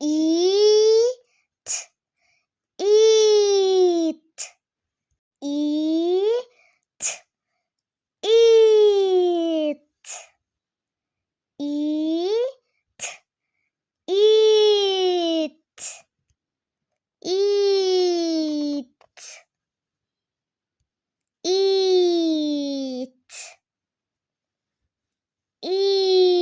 eat. Eat. Eat. Eat. Eat. Eat. Eat. Eat. Eat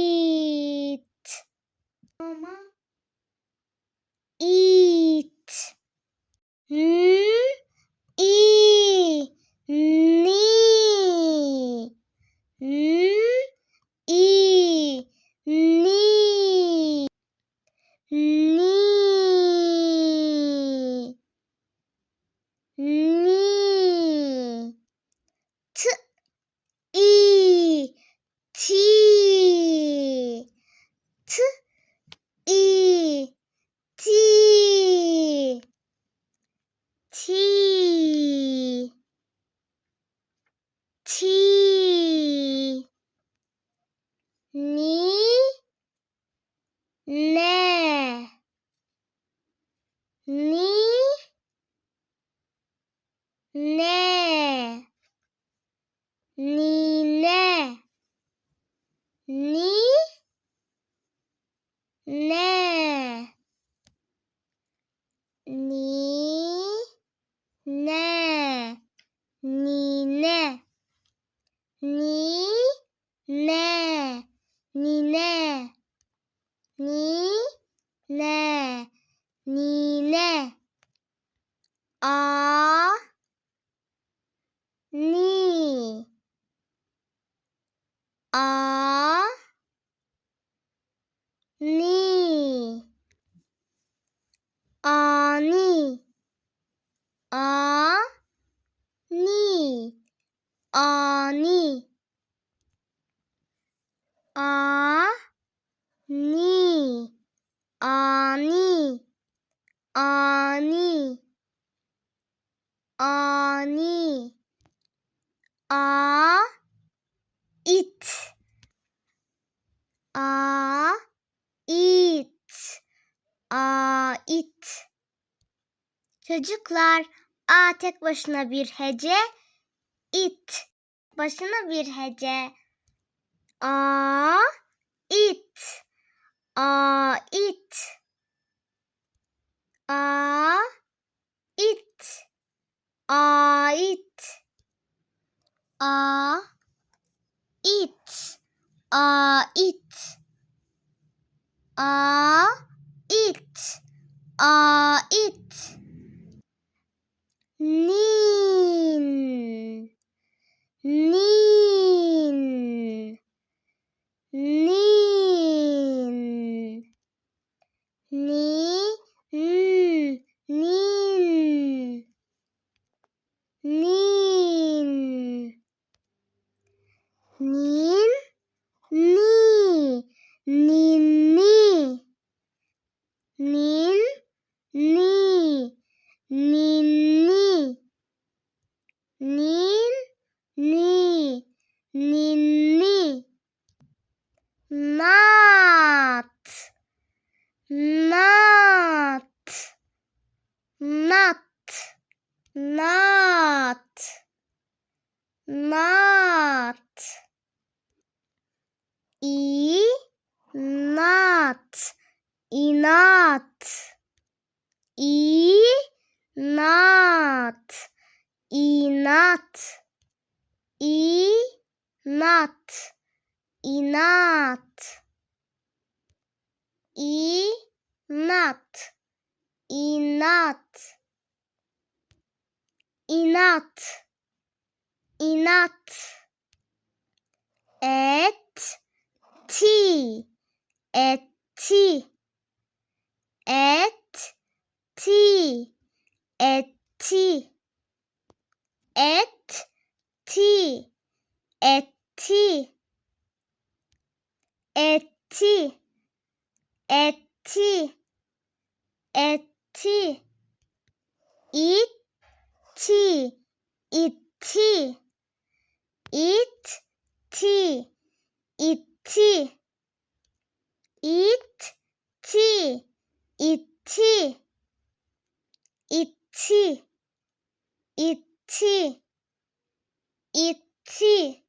にねにねにねにねにねにねにねにねあに ആ നീ a it. A it. Çocuklar a tek başına bir hece it başına bir hece. A it. A it. A it. A it. A it. A it a it. A it. Nin. Nin. Nin. Ni n nin. Nin. Nin ni ninni ni ni ni. Nat nat nat nat nat. İ nat inat. İ nat inat. над, и над, и над, и над, и над, и над. Эт, ти, эт, ти, эт, ти, эт, ти, эт, ти, эт, eti. Eti. İti. İti. İt iti, iti, it, ti, iti, iti, iti, iti,